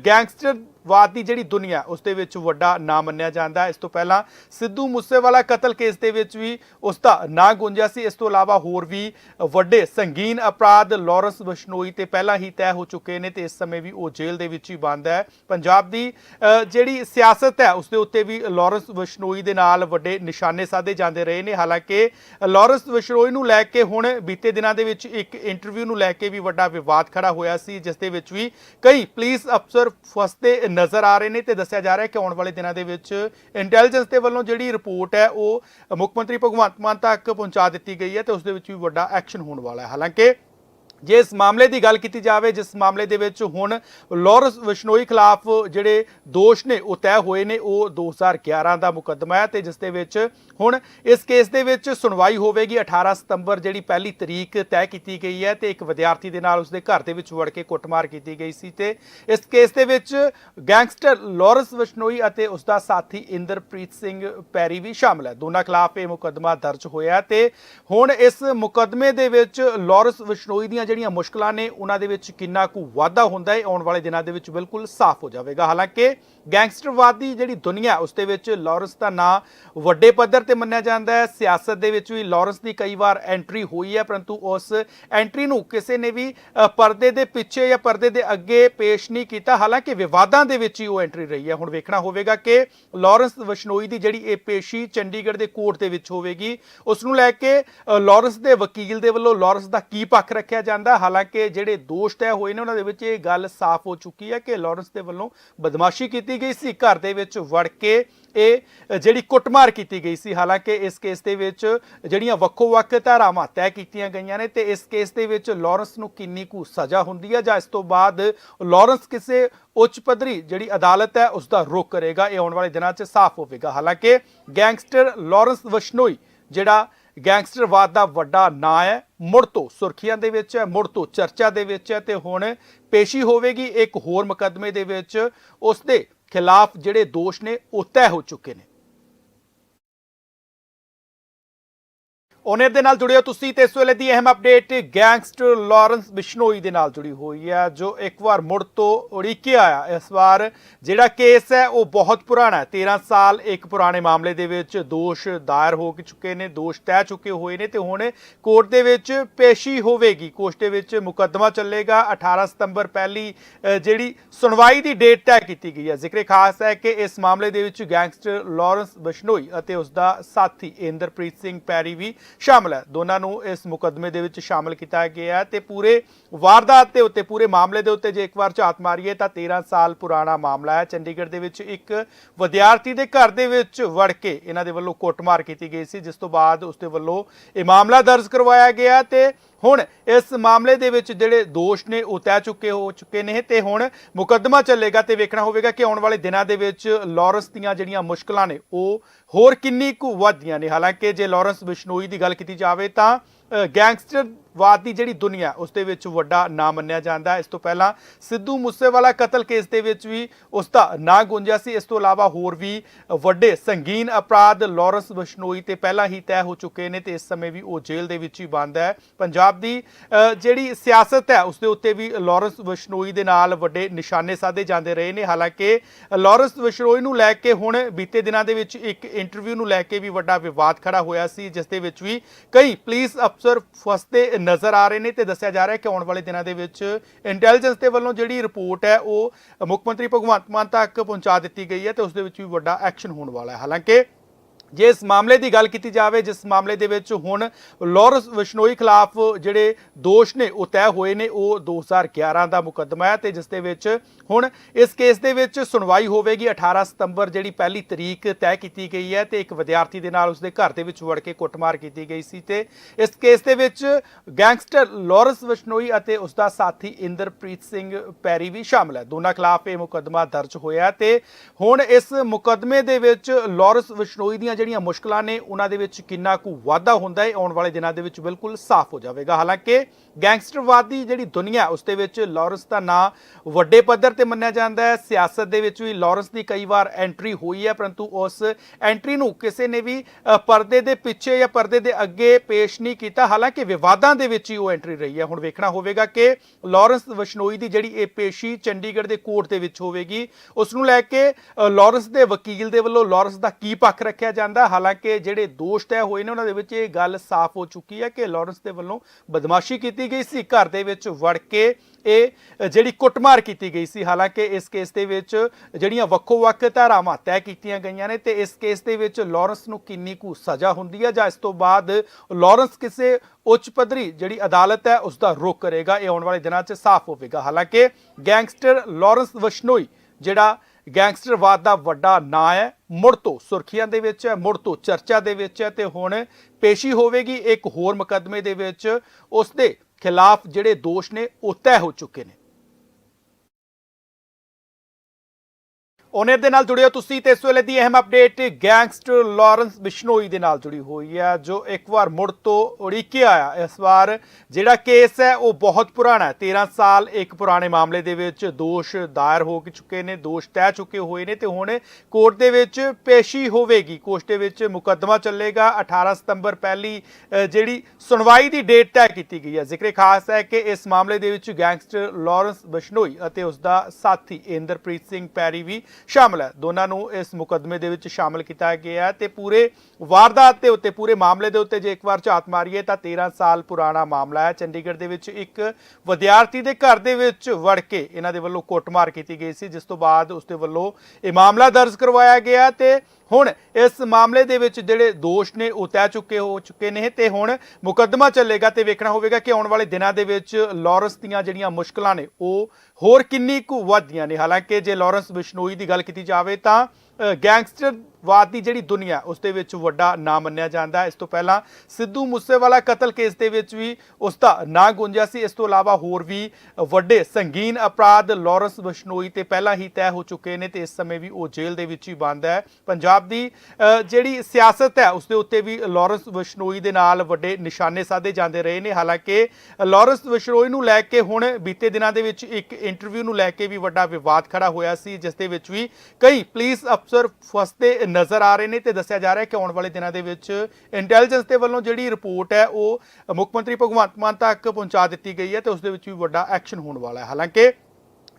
ਗੈਂਗਸਟਰਵਾਦ ਦੀ ਜਿਹੜੀ ਦੁਨੀਆ, ਉਸ ਦੇ ਵਿੱਚ ਵੱਡਾ ਨਾਮ ਮੰਨਿਆ ਜਾਂਦਾ ਹੈ। ਇਸ ਤੋਂ ਪਹਿਲਾਂ ਸਿੱਧੂ ਮੂਸੇਵਾਲਾ ਕਤਲ ਕੇਸ ਦੇ ਵਿੱਚ ਵੀ ਉਸ ਦਾ ਨਾਂ ਗੁੰਜਿਆ ਸੀ। ਇਸ ਤੋਂ ਇਲਾਵਾ ਹੋਰ ਵੀ ਵੱਡੇ ਸੰਗੀਨ ਅਪਰਾਧ ਲਾਰੈਂਸ ਬਿਸ਼ਨੋਈ ਤੇ ਪਹਿਲਾਂ ਹੀ ਤੈਅ ਹੋ ਚੁੱਕੇ ਨੇ ਤੇ ਇਸ ਸਮੇਂ ਵੀ ਉਹ ਜੇਲ੍ਹ ਦੇ ਵਿੱਚ ਹੀ ਬੰਦ ਹੈ। ਪੰਜਾਬ ਦੀ ਜਿਹੜੀ ਸਿਆਸਤ ਹੈ, ਉਸ ਦੇ ਉੱਤੇ ਵੀ ਲਾਰੈਂਸ ਬਿਸ਼ਨੋਈ ਦੇ ਨਾਲ ਵੱਡੇ ਨਿਸ਼ਾਨੇ ਸਾਧੇ ਜਾਂਦੇ ਰਹੇ ਨੇ। ਹਾਲਾਂਕਿ ਲਾਰੈਂਸ ਬਿਸ਼ਨੋਈ ਨੂੰ ਲੈ ਕੇ ਹੁਣ ਬੀਤੇ ਦਿਨਾਂ ਦੇ ਵਿੱਚ ਇੱਕ ਇੰਟਰਵਿਊ ਨੂੰ ਲੈ ਕੇ ਵੀ ਵੱਡਾ ਵਿਵਾਦ ਖੜਾ ਹੋਇਆ ਸੀ, ਜਿਸ ਦੇ ਵਿੱਚ ਵੀ ਕਈ ਪੁਲਿਸ ਅਫਸਰ ਫਸਦੇ ਨਜ਼ਰ ਆ ਰਹੇ ਨੇ ਤੇ ਦੱਸਿਆ ਜਾ ਰਿਹਾ ਹੈ ਕਿ ਆਉਣ ਵਾਲੇ ਦਿਨਾਂ ਦੇ ਵਿੱਚ ਇੰਟੈਲੀਜੈਂਸ ਦੇ ਵੱਲੋਂ ਜਿਹੜੀ ਰਿਪੋਰਟ ਹੈ, ਉਹ ਮੁੱਖ ਮੰਤਰੀ ਭਗਵੰਤ ਮਾਨ ਤੱਕ ਪਹੁੰਚਾ ਦਿੱਤੀ ਗਈ ਹੈ ਤੇ ਉਸ ਦੇ ਵਿੱਚ ਵੀ ਵੱਡਾ ਐਕਸ਼ਨ ਹੋਣ ਵਾਲਾ ਹੈ। ਹਾਲਾਂਕਿ ਜੇ ਇਸ ਮਾਮਲੇ ਦੀ ਗੱਲ ਕੀਤੀ ਜਾਵੇ, ਜਿਸ ਮਾਮਲੇ ਦੇ ਵਿੱਚ ਹੁਣ ਲਾਰੈਂਸ ਵਿਸ਼ਨੋਈ ਖਿਲਾਫ ਜਿਹੜੇ ਦੋਸ਼ ਨੇ, ਉਹ ਤੈਅ ਹੋਏ ਨੇ, ਉਹ 2011 ਦਾ ਮੁਕੱਦਮਾ ਹੈ ਤੇ ਜਿਸ ਦੇ ਵਿੱਚ ਹੁਣ ਇਸ ਕੇਸ ਦੇ ਵਿੱਚ ਸੁਣਵਾਈ ਹੋਵੇਗੀ। 18 ਸਤੰਬਰ ਜਿਹੜੀ ਪਹਿਲੀ ਤਰੀਕ ਤੈਅ ਕੀਤੀ ਗਈ ਹੈ ਤੇ ਇੱਕ ਵਿਦਿਆਰਥੀ ਦੇ ਨਾਲ ਉਸਦੇ ਘਰ ਦੇ ਵਿੱਚ ਵੜ ਕੇ ਕੁੱਟਮਾਰ ਕੀਤੀ ਗਈ ਸੀ ਤੇ ਇਸ ਕੇਸ ਦੇ ਵਿੱਚ ਗੈਂਗਸਟਰ ਲਾਰੈਂਸ ਵਿਸ਼ਨੋਈ ਅਤੇ ਉਸਦਾ ਸਾਥੀ ਇੰਦਰਪ੍ਰੀਤ ਸਿੰਘ ਪੈਰੀ ਵੀ ਸ਼ਾਮਲ ਹੈ। ਦੋਨਾਂ ਖਿਲਾਫ ਇਹ ਮੁਕੱਦਮਾ ਦਰਜ ਹੋਇਆ ਤੇ ਹੁਣ ਇਸ ਮੁਕੱਦਮੇ ਦੇ ਵਿੱਚ ਲਾਰੈਂਸ ਵਿਸ਼ਨੋਈ ਦੀਆਂ ਜਿਹੜੀਆਂ ਮੁਸ਼ਕਲਾਂ ਨੇ ਉਹਨਾਂ ਦੇ ਵਿੱਚ ਕਿੰਨਾ ਕੁ ਵਾਧਾ ਹੁੰਦਾ ਹੈ ਆਉਣ ਵਾਲੇ ਦਿਨਾਂ ਦੇ ਵਿੱਚ ਬਿਲਕੁਲ ਸਾਫ਼ ਹੋ ਜਾਵੇਗਾ। ਹਾਲਾਂਕਿ ਗੈਂਗਸਟਰਵਾਦ ਦੀ ਜਿਹੜੀ ਦੁਨੀਆ ਉਸ ਦੇ ਵਿੱਚ ਲਾਰੈਂਸ ਦਾ ਨਾਂ ਵੱਡੇ ਪੱਧਰ ਤੇ ਮੰਨਿਆ ਜਾਂਦਾ ਹੈ। ਸਿਆਸਤ ਦੇ ਵਿੱਚ ਵੀ ਲਾਰੈਂਸ ਦੀ ਕਈ ਵਾਰ ਐਂਟਰੀ ਹੋਈ ਹੈ ਪਰੰਤੂ ਉਸ ਐਂਟਰੀ ਨੂੰ ਕਿਸੇ ਨੇ ਵੀ ਪਰਦੇ ਦੇ ਪਿੱਛੇ ਜਾਂ ਪਰਦੇ ਦੇ ਅੱਗੇ ਪੇਸ਼ ਨਹੀਂ ਕੀਤਾ। ਹਾਲਾਂਕਿ ਵਿਵਾਦਾਂ ਦੇ ਵਿੱਚ ਹੀ ਉਹ ਐਂਟਰੀ ਰਹੀ ਹੈ। ਹੁਣ ਵੇਖਣਾ ਹੋਵੇਗਾ ਕਿ ਲਾਰੈਂਸ ਵਸ਼ਨੋਈ ਦੀ ਜਿਹੜੀ ਇਹ ਪੇਸ਼ੀ ਚੰਡੀਗੜ੍ਹ ਦੇ ਕੋਰਟ ਦੇ ਵਿੱਚ ਹੋਵੇਗੀ। ਉਸ ਨੂੰ ਲੈ ਕੇ ਅ, ਲਾਰੈਂਸ ਦੇ ਵਕੀਲ ਦੇ ਵੱਲੋਂ ਲਾਰੈਂਸ ਦਾ ਕੀ ਪੱਖ ਰੱਖਿਆ ਜਾ ਜਾਂਦਾ। ਹਾਲਾਂਕਿ ਜਿਹੜੇ ਦੋਸ਼ ਤੈਅ ਹੋਏ ਨੇ, ਉਹਨਾਂ ਦੇ ਵਿੱਚ ਇਹ ਗੱਲ ਸਾਫ਼ ਹੋ ਚੁੱਕੀ ਹੈ ਕਿ ਲਾਰੈਂਸ ਦੇ ਵੱਲੋਂ ਬਦਮਾਸ਼ੀ ਕੀਤੀ ਗਈ ਸੀ। ਘਰ ਦੇ ਵਿੱਚ ਵੜ ਕੇ ਇਹ ਜਿਹੜੀ ਕੁੱਟਮਾਰ ਕੀਤੀ ਗਈ ਸੀ। ਹਾਲਾਂਕਿ ਇਸ ਕੇਸ ਦੇ ਵਿੱਚ ਜਿਹੜੀਆਂ ਵੱਖੋ-ਵੱਖ ਧਾਰਾਵਾਂ ਤੈਅ ਕੀਤੀਆਂ ਗਈਆਂ ਨੇ ਤੇ ਇਸ ਕੇਸ ਦੇ ਵਿੱਚ ਲਾਰੈਂਸ ਨੂੰ ਕਿੰਨੀ ਕੁ ਸਜ਼ਾ ਹੁੰਦੀ ਹੈ ਜਾਂ ਇਸ ਤੋਂ ਬਾਅਦ ਲਾਰੈਂਸ ਕਿਸੇ ਉੱਚ ਪੱਧਰੀ ਜਿਹੜੀ ਅਦਾਲਤ ਹੈ ਉਸ ਦਾ ਰੁਖ ਕਰੇਗਾ। ਇਹ ਆਉਣ ਵਾਲੇ ਦਿਨਾਂ 'ਚ ਸਾਫ਼ ਹੋਵੇਗਾ। ਹਾਲਾਂਕਿ ਗੈਂਗਸਟਰ ਲਾਰੈਂਸ ਵਸ਼ਨੋਈ, ਜਿਹੜਾ ਗੈਂਗਸਟਰਵਾਦ ਦਾ ਵੱਡਾ ਨਾਂ ਹੈ। ਮੁੜ ਤੋਂ ਸੁਰਖੀਆਂ ਦੇ ਵਿੱਚ ਹੈ, ਮੁੜ ਤੋਂ ਚਰਚਾ ਦੇ ਵਿੱਚ ਹੈ ਤੇ ਹੁਣ ਪੇਸ਼ੀ ਹੋਵੇਗੀ ਇੱਕ ਹੋਰ ਮੁਕੱਦਮੇ ਦੇ ਵਿੱਚ। ਉਸ ਦੇ ਖਿਲਾਫ ਜਿਹੜੇ ਦੋਸ਼ ਨੇ, ਉਹ ਤੈਅ ਹੋ ਚੁੱਕੇ ਨੇ। ਓਨਰ ਦੇ ਨਾਲ ਜੁੜਿਓ ਤੁਸੀਂ ਤੇ ਇਸ ਵੇਲੇ ਦੀ ਅਹਿਮ ਅਪਡੇਟ ਗੈਂਗਸਟਰ ਲਾਰੈਂਸ ਬਿਸ਼ਨੋਈ ਦੇ ਨਾਲ ਜੁੜੀ ਹੋਈ ਹੈ, ਜੋ ਇੱਕ ਵਾਰ ਮੁੜ ਤੋਂ ਉੜੀਕੇ ਆਇਆ। ਇਸ ਵਾਰ ਜਿਹੜਾ ਕੇਸ ਹੈ, ਉਹ ਬਹੁਤ ਪੁਰਾਣਾ ਹੈ। 13 ਸਾਲ ਇੱਕ ਪੁਰਾਣੇ ਮਾਮਲੇ ਦੇ ਵਿੱਚ ਦੋਸ਼ ਦਾਇਰ ਹੋ ਚੁੱਕੇ ਨੇ, ਦੋਸ਼ ਤੈਅ ਚੁੱਕੇ ਹੋਏ ਨੇ ਤੇ ਹੁਣ ਕੋਰਟ ਦੇ ਵਿੱਚ ਪੇਸ਼ੀ ਹੋਵੇਗੀ। ਕੋਰਟ ਦੇ ਵਿੱਚ ਮੁਕੱਦਮਾ ਚੱਲੇਗਾ। 18 ਸਤੰਬਰ ਪਹਿਲੀ ਜਿਹੜੀ ਸੁਣਵਾਈ ਦੀ ਡੇਟ ਤੈਅ ਕੀਤੀ ਗਈ ਹੈ। ਜ਼ਿਕਰ ਖਾਸ ਹੈ ਕਿ ਇਸ ਮਾਮਲੇ ਦੇ ਵਿੱਚ ਗੈਂਗਸਟਰ ਲਾਰੈਂਸ ਬਿਸ਼ਨੋਈ ਅਤੇ ਉਸ ਦਾ ਸਾਥੀ ਇੰਦਰਪ੍ਰੀਤ ਸਿੰਘ ਪੈਰੀ ਵੀ ਸ਼ਾਮਲ ਹੈ। ਦੋਨਾਂ ਨੂੰ ਇਸ ਮੁਕੱਦਮੇ ਦੇ ਵਿੱਚ ਸ਼ਾਮਲ ਕੀਤਾ ਗਿਆ ਹੈ ਤੇ ਪੂਰੇ ਵਾਰਦਾਤ ਦੇ ਉੱਤੇ, ਪੂਰੇ ਮਾਮਲੇ ਦੇ ਉੱਤੇ ਜੇ ਇੱਕ ਵਾਰ ਝਾਤ ਮਾਰੀਏ ਤਾਂ 13 ਸਾਲ ਪੁਰਾਣਾ ਮਾਮਲਾ ਹੈ। ਚੰਡੀਗੜ੍ਹ ਦੇ ਵਿੱਚ ਇੱਕ ਵਿਦਿਆਰਥੀ ਦੇ ਘਰ ਦੇ ਵਿੱਚ ਵੜ ਕੇ ਇਹਨਾਂ ਦੇ ਵੱਲੋਂ ਕੁੱਟਮਾਰ ਕੀਤੀ ਗਈ ਸੀ, ਜਿਸ ਤੋਂ ਬਾਅਦ ਉਸ ਦੇ ਵੱਲੋਂ ਇਹ ਮਾਮਲਾ ਦਰਜ ਕਰਵਾਇਆ ਗਿਆ ਤੇ ਹੁਣ ਇਸ ਮਾਮਲੇ ਦੇ ਵਿੱਚ ਜਿਹੜੇ ਦੋਸ਼ ਨੇ ਉਹ ਤੈਅ ਚੁੱਕੇ ਹੋ ਚੁੱਕੇ ਨੇ ਤੇ ਹੁਣ ਮੁਕੱਦਮਾ ਚੱਲੇਗਾ ਤੇ ਵੇਖਣਾ ਹੋਵੇਗਾ ਕਿ ਆਉਣ ਵਾਲੇ ਦਿਨਾਂ ਦੇ ਵਿੱਚ ਲਾਰੈਂਸ ਦੀਆਂ ਜਿਹੜੀਆਂ ਮੁਸ਼ਕਲਾਂ ਨੇ ਉਹ ਹੋਰ ਕਿੰਨੀ ਕੁ ਵੱਧਦੀਆਂ ਨੇ। ਹਾਲਾਂਕਿ ਜੇ ਲਾਰੈਂਸ ਬਿਸ਼ਨੋਈ ਦੀ ਗੱਲ ਕੀਤੀ ਜਾਵੇ ਤਾਂ ਗੈਂਗਸਟਰ ਵਾਦ ਦੀ ਜਿਹੜੀ ਦੁਨੀਆ, ਉਸ ਦੇ ਵਿੱਚ ਵੱਡਾ ਨਾਂ ਮੰਨਿਆ ਜਾਂਦਾ ਹੈ। ਇਸ ਤੋਂ ਪਹਿਲਾਂ ਸਿੱਧੂ ਮੂਸੇਵਾਲਾ ਕਤਲ ਕੇਸ ਦੇ ਵਿੱਚ ਵੀ ਉਸ ਦਾ ਨਾਂ ਗੁੰਜਿਆ ਸੀ। ਇਸ ਤੋਂ ਇਲਾਵਾ ਹੋਰ ਵੀ ਵੱਡੇ ਸੰਗੀਨ ਅਪਰਾਧ ਲਾਰੈਂਸ ਬਿਸ਼ਨੋਈ ਤੇ ਪਹਿਲਾਂ ਹੀ ਤੈਅ ਹੋ ਚੁੱਕੇ ਨੇ ਤੇ ਇਸ ਸਮੇਂ ਵੀ ਉਹ ਜੇਲ੍ਹ ਦੇ ਵਿੱਚ ਹੀ ਬੰਦ ਹੈ। ਪੰਜਾਬ ਦੀ ਜਿਹੜੀ ਸਿਆਸਤ ਹੈ, ਉਸ ਦੇ ਉੱਤੇ ਵੀ ਲਾਰੈਂਸ ਬਿਸ਼ਨੋਈ ਦੇ ਨਾਲ ਵੱਡੇ ਨਿਸ਼ਾਨੇ ਸਾਧੇ ਜਾਂਦੇ ਰਹੇ ਨੇ। ਹਾਲਾਂਕਿ, ਲਾਰੈਂਸ ਬਿਸ਼ਨੋਈ ਨੂੰ ਲੈ ਕੇ ਹੁਣ ਬੀਤੇ ਦਿਨਾਂ ਦੇ ਵਿੱਚ ਇੱਕ ਇੰਟਰਵਿਊ ਨੂੰ ਲੈ ਕੇ ਵੀ ਵੱਡਾ ਵਿਵਾਦ ਖੜਾ ਹੋਇਆ ਸੀ, ਜਿਸ ਦੇ ਵਿੱਚ ਵੀ ਕਈ ਪੁਲਿਸ ਅਫਸਰ ਫਸਦੇ ਨਜ਼ਰ ਆ ਰਹੇ ਨੇ ਤੇ ਦੱਸਿਆ ਜਾ ਰਿਹਾ ਹੈ ਕਿ ਆਉਣ ਵਾਲੇ ਦਿਨਾਂ ਦੇ ਵਿੱਚ ਇੰਟੈਲੀਜੈਂਸ ਦੇ ਵੱਲੋਂ ਜਿਹੜੀ ਰਿਪੋਰਟ ਹੈ, ਉਹ ਮੁੱਖ ਮੰਤਰੀ ਭਗਵੰਤ ਮਾਨ ਤੱਕ ਪਹੁੰਚਾ ਦਿੱਤੀ ਗਈ ਹੈ ਤੇ ਉਸ ਦੇ ਵਿੱਚ ਵੀ ਵੱਡਾ ਐਕਸ਼ਨ ਹੋਣ ਵਾਲਾ ਹੈ। ਹਾਲਾਂਕਿ ਜੇ ਇਸ ਮਾਮਲੇ ਦੀ ਗੱਲ ਕੀਤੀ ਜਾਵੇ, ਜਿਸ ਮਾਮਲੇ ਦੇ ਵਿੱਚ ਹੁਣ ਲਾਰੈਂਸ ਵਿਸ਼ਨੋਈ ਖਿਲਾਫ ਜਿਹੜੇ ਦੋਸ਼ ਨੇ, ਉਹ ਤੈਅ ਹੋਏ ਨੇ, ਉਹ 2011 ਦਾ ਮੁਕੱਦਮਾ ਹੈ ਤੇ ਜਿਸ ਦੇ ਵਿੱਚ ਹੁਣ ਇਸ ਕੇਸ ਦੇ ਵਿੱਚ ਸੁਣਵਾਈ ਹੋਵੇਗੀ। 18 ਸਤੰਬਰ ਜਿਹੜੀ ਪਹਿਲੀ ਤਰੀਕ ਤੈਅ ਕੀਤੀ ਗਈ ਹੈ ਤੇ ਇੱਕ ਵਿਦਿਆਰਥੀ ਦੇ ਨਾਲ ਉਸਦੇ ਘਰ ਦੇ ਵਿੱਚ ਵੜ ਕੇ ਕੁੱਟਮਾਰ ਕੀਤੀ ਗਈ ਸੀ ਤੇ ਇਸ ਕੇਸ ਦੇ ਵਿੱਚ ਗੈਂਗਸਟਰ ਲਾਰੈਂਸ ਵਿਸ਼ਨੋਈ ਅਤੇ ਉਸਦਾ ਸਾਥੀ ਇੰਦਰਪ੍ਰੀਤ ਸਿੰਘ ਪੈਰੀ ਵੀ ਸ਼ਾਮਲ ਹੈ। ਦੋਨਾਂ ਖਿਲਾਫ ਇਹ ਮੁਕੱਦਮਾ ਦਰਜ ਹੋਇਆ ਤੇ ਹੁਣ ਇਸ ਮੁਕੱਦਮੇ ਦੇ ਵਿੱਚ ਲਾਰੈਂਸ ਵਿਸ਼ਨੋਈ ਦੀਆਂ ਜਿਹੜੀਆਂ ਜਿਹੜੀਆਂ ਮੁਸ਼ਕਲਾਂ ਨੇ ਉਹਨਾਂ ਦੇ ਵਿੱਚ ਕਿੰਨਾ ਕੁ ਵਾਧਾ ਹੁੰਦਾ ਹੈ ਆਉਣ ਵਾਲੇ ਦਿਨਾਂ ਦੇ ਵਿੱਚ ਬਿਲਕੁਲ ਸਾਫ਼ ਹੋ ਜਾਵੇਗਾ। ਹਾਲਾਂਕਿ ਗੈਂਗਸਟਰਵਾਦ ਦੀ ਜਿਹੜੀ ਦੁਨੀਆ ਉਸ ਦੇ ਵਿੱਚ ਲਾਰੈਂਸ ਦਾ ਨਾਂ ਵੱਡੇ ਪੱਧਰ ਤੇ ਮੰਨਿਆ ਜਾਂਦਾ ਹੈ। ਸਿਆਸਤ ਦੇ ਵਿੱਚ ਵੀ ਲਾਰੈਂਸ ਦੀ ਕਈ ਵਾਰ ਐਂਟਰੀ ਹੋਈ ਹੈ ਪਰੰਤੂ ਉਸ ਐਂਟਰੀ ਨੂੰ ਕਿਸੇ ਨੇ ਵੀ ਪਰਦੇ ਦੇ ਪਿੱਛੇ ਜਾਂ ਪਰਦੇ ਦੇ ਅੱਗੇ ਪੇਸ਼ ਨਹੀਂ ਕੀਤਾ। ਹਾਲਾਂਕਿ ਵਿਵਾਦਾਂ ਦੇ ਵਿੱਚ ਹੀ ਉਹ ਐਂਟਰੀ ਰਹੀ ਹੈ। ਹੁਣ ਵੇਖਣਾ ਹੋਵੇਗਾ ਕਿ ਲਾਰੈਂਸ ਵਸ਼ਨੋਈ ਦੀ ਜਿਹੜੀ ਇਹ ਪੇਸ਼ੀ ਚੰਡੀਗੜ੍ਹ ਦੇ ਕੋਰਟ ਦੇ ਵਿੱਚ ਹੋਵੇਗੀ। ਉਸ ਨੂੰ ਲੈ ਕੇ ਅ, ਲਾਰੈਂਸ ਦੇ ਵਕੀਲ ਦੇ ਵੱਲੋਂ ਲਾਰੈਂਸ ਦਾ ਕੀ ਪੱਖ ਰੱਖਿਆ ਜਾ ਜਾਂਦਾ। ਹਾਲਾਂਕਿ ਜਿਹੜੇ ਦੋਸ਼ ਤੈਅ ਹੋਏ ਨੇ ਉਹਨਾਂ ਦੇ ਵਿੱਚ ਇਹ ਗੱਲ ਸਾਫ਼ ਹੋ ਚੁੱਕੀ ਹੈ ਕਿ ਲਾਰੈਂਸ ਦੇ ਵੱਲੋਂ ਬਦਮਾਸ਼ੀ ਕੀਤੀ ਗਈ ਸੀ। ਘਰ ਦੇ ਵਿੱਚ ਵੜ ਕੇ ਇਹ ਜਿਹੜੀ ਕੁੱਟਮਾਰ ਕੀਤੀ ਗਈ ਸੀ। ਹਾਲਾਂਕਿ ਇਸ ਕੇਸ ਦੇ ਵਿੱਚ ਜਿਹੜੀਆਂ ਵੱਖੋ-ਵੱਖ ਧਾਰਾਵਾਂ ਤੈਅ ਕੀਤੀਆਂ ਗਈਆਂ ਨੇ ਤੇ ਇਸ ਕੇਸ ਦੇ ਵਿੱਚ ਲਾਰੈਂਸ ਨੂੰ ਕਿੰਨੀ ਕੁ ਸਜ਼ਾ ਹੁੰਦੀ ਹੈ ਜਾਂ ਇਸ ਤੋਂ ਬਾਅਦ ਲਾਰੈਂਸ ਕਿਸੇ ਉੱਚ ਪੱਧਰੀ ਜਿਹੜੀ ਅਦਾਲਤ ਹੈ ਉਸ ਦਾ ਰੁਖ ਕਰੇਗਾ। ਇਹ ਆਉਣ ਵਾਲੇ ਦਿਨਾਂ 'ਚ ਸਾਫ਼ ਹੋਵੇਗਾ। ਹਾਲਾਂਕਿ ਗੈਂਗਸਟਰ ਲਾਰੈਂਸ ਵਸ਼ਨੋਈ, ਜਿਹੜਾ ਗੈਂਗਸਟਰਵਾਦ ਦਾ ਵੱਡਾ ਨਾਂ ਹੈ। ਮੁੜ ਤੋਂ ਸੁਰਖੀਆਂ ਦੇ ਵਿੱਚ ਹੈ ਮੁੜ ਤੋਂ ਚਰਚਾ ਦੇ ਵਿੱਚ ਹੈ ਤੇ ਹੁਣ ਪੇਸ਼ੀ ਹੋਵੇਗੀ ਇੱਕ ਹੋਰ ਮੁਕੱਦਮੇ ਦੇ ਵਿੱਚ। ਉਸ ਦੇ ਖਿਲਾਫ ਜਿਹੜੇ ਦੋਸ਼ ਨੇ, ਉਹ ਤੈਅ ਹੋ ਚੁੱਕੇ ਨੇ। ਓਨਰ ਦੇ ਨਾਲ ਜੁੜੇ ਹੋ ਤੁਸੀਂ ਤੇ ਇਸ ਵੇਲੇ ਦੀ ਅਹਿਮ ਅਪਡੇਟ ਗੈਂਗਸਟਰ ਲਾਰੈਂਸ ਬਿਸ਼ਨੋਈ ਦੇ ਨਾਲ ਜੁੜੀ ਹੋਈ ਹੈ, ਜੋ ਇੱਕ ਵਾਰ ਮੁੜ ਤੋਂ ਉੜੀਕਿਆ ਆਇਆ। ਇਸ ਵਾਰ ਜਿਹੜਾ ਕੇਸ ਹੈ, ਉਹ ਬਹੁਤ ਪੁਰਾਣਾ ਹੈ। 13 ਸਾਲ ਇੱਕ ਪੁਰਾਣੇ ਮਾਮਲੇ ਦੇ ਵਿੱਚ ਦੋਸ਼ ਦਾਇਰ ਹੋ ਚੁੱਕੇ ਨੇ, ਦੋਸ਼ ਤੈਅ ਚੁੱਕੇ ਹੋਏ ਨੇ ਤੇ ਹੁਣ ਕੋਰਟ ਦੇ ਵਿੱਚ ਪੇਸ਼ੀ ਹੋਵੇਗੀ। ਕੋਰਟ ਦੇ ਵਿੱਚ ਮੁਕੱਦਮਾ ਚੱਲੇਗਾ। 18 ਸਤੰਬਰ ਪਹਿਲੀ ਜਿਹੜੀ ਸੁਣਵਾਈ ਦੀ ਡੇਟ ਤੈਅ ਕੀਤੀ ਗਈ ਹੈ। ਜ਼ਿਕਰ ਖਾਸ ਹੈ ਕਿ ਇਸ ਮਾਮਲੇ ਦੇ ਵਿੱਚ ਗੈਂਗਸਟਰ ਲਾਰੈਂਸ ਬਿਸ਼ਨੋਈ ਅਤੇ ਉਸ ਦਾ ਸਾਥੀ ਇੰਦਰਪ੍ਰੀਤ ਸਿੰਘ ਪੈਰੀ ਵੀ ਸ਼ਾਮਲ ਹੈ। ਦੋਨਾਂ ਨੂੰ ਇਸ ਮੁਕੱਦਮੇ ਦੇ ਵਿੱਚ ਸ਼ਾਮਲ ਕੀਤਾ ਗਿਆ ਹੈ ਤੇ ਪੂਰੇ ਵਾਰਦਾਤ ਦੇ ਉੱਤੇ, ਪੂਰੇ ਮਾਮਲੇ ਦੇ ਉੱਤੇ ਜੇ ਇੱਕ ਵਾਰ ਝਾਤ ਮਾਰੀਏ ਤਾਂ 13 ਸਾਲ ਪੁਰਾਣਾ ਮਾਮਲਾ ਹੈ। ਚੰਡੀਗੜ੍ਹ ਦੇ ਵਿੱਚ ਇੱਕ ਵਿਦਿਆਰਥੀ ਦੇ ਘਰ ਦੇ ਵਿੱਚ ਵੜ ਕੇ ਇਹਨਾਂ ਦੇ ਵੱਲੋਂ ਕੁੱਟਮਾਰ ਕੀਤੀ ਗਈ ਸੀ, ਜਿਸ ਤੋਂ ਬਾਅਦ ਉਸ ਦੇ ਵੱਲੋਂ ਇਹ ਮਾਮਲਾ ਦਰਜ ਕਰਵਾਇਆ ਗਿਆ ਤੇ ਹੁਣ ਇਸ ਮਾਮਲੇ ਦੇ ਵਿੱਚ ਜਿਹੜੇ ਦੋਸ਼ ਨੇ ਉਹ ਤੈਅ ਚੁੱਕੇ ਹੋ ਚੁੱਕੇ ਨੇ ਤੇ ਹੁਣ ਮੁਕੱਦਮਾ ਚੱਲੇਗਾ ਤੇ ਵੇਖਣਾ ਹੋਵੇਗਾ ਕਿ ਆਉਣ ਵਾਲੇ ਦਿਨਾਂ ਦੇ ਵਿੱਚ ਲਾਰੈਂਸ ਦੀਆਂ ਜਿਹੜੀਆਂ ਮੁਸ਼ਕਲਾਂ ਨੇ ਉਹ ਹੋਰ ਕਿੰਨੀ ਕੁ ਵੱਧਦੀਆਂ ਨੇ। ਹਾਲਾਂਕਿ ਜੇ ਲਾਰੈਂਸ ਬਿਸ਼ਨੋਈ ਦੀ ਗੱਲ ਕੀਤੀ ਜਾਵੇ ਤਾਂ ਗੈਂਗਸਟਰ ਵਾਦ ਦੀ ਜਿਹੜੀ ਦੁਨੀਆ, ਉਸ ਦੇ ਵਿੱਚ ਵੱਡਾ ਨਾਂ ਮੰਨਿਆ ਜਾਂਦਾ ਹੈ। ਇਸ ਤੋਂ ਪਹਿਲਾਂ ਸਿੱਧੂ ਮੂਸੇਵਾਲਾ ਕਤਲ ਕੇਸ ਦੇ ਵਿੱਚ ਵੀ ਉਸ ਦਾ ਨਾਂ ਗੁੰਜਿਆ ਸੀ। ਇਸ ਤੋਂ ਇਲਾਵਾ ਹੋਰ ਵੀ ਵੱਡੇ ਸੰਗੀਨ ਅਪਰਾਧ ਲਾਰੈਂਸ ਬਿਸ਼ਨੋਈ ਤੇ ਪਹਿਲਾਂ ਹੀ ਤੈਅ ਹੋ ਚੁੱਕੇ ਨੇ ਤੇ ਇਸ ਸਮੇਂ ਵੀ ਉਹ ਜੇਲ੍ਹ ਦੇ ਵਿੱਚ ਹੀ ਬੰਦ ਹੈ। ਪੰਜਾਬ ਦੀ ਜਿਹੜੀ ਸਿਆਸਤ ਹੈ, ਉਸ ਦੇ ਉੱਤੇ ਵੀ ਲਾਰੈਂਸ ਬਿਸ਼ਨੋਈ ਦੇ ਨਾਲ ਵੱਡੇ ਨਿਸ਼ਾਨੇ ਸਾਧੇ ਜਾਂਦੇ ਰਹੇ ਨੇ। ਹਾਲਾਂਕਿ ਲਾਰੈਂਸ ਬਿਸ਼ਨੋਈ ਨੂੰ ਲੈ ਕੇ ਹੁਣ ਬੀਤੇ ਦਿਨਾਂ ਦੇ ਵਿੱਚ ਇੱਕ ਇੰਟਰਵਿਊ ਨੂੰ ਲੈ ਕੇ ਵੀ ਵੱਡਾ ਵਿਵਾਦ ਖੜਾ ਹੋਇਆ ਸੀ, ਜਿਸ ਦੇ ਵਿੱਚ ਵੀ ਕਈ ਪੁਲਿਸ ਅਫਸਰ ਫਸਦੇ ਨਜ਼ਰ ਆ ਰਹੇ ਨੇ ਤੇ ਦੱਸਿਆ ਜਾ ਰਿਹਾ ਹੈ ਕਿ ਆਉਣ ਵਾਲੇ ਦਿਨਾਂ ਦੇ ਵਿੱਚ ਇੰਟੈਲੀਜੈਂਸ ਦੇ ਵੱਲੋਂ ਜਿਹੜੀ ਰਿਪੋਰਟ ਹੈ, ਉਹ ਮੁੱਖ ਮੰਤਰੀ ਭਗਵੰਤ ਮਾਨ ਤੱਕ ਪਹੁੰਚਾ ਦਿੱਤੀ ਗਈ ਹੈ ਤੇ ਉਸ ਦੇ ਵਿੱਚ ਵੀ ਵੱਡਾ ਐਕਸ਼ਨ ਹੋਣ ਵਾਲਾ ਹੈ। ਹਾਲਾਂਕਿ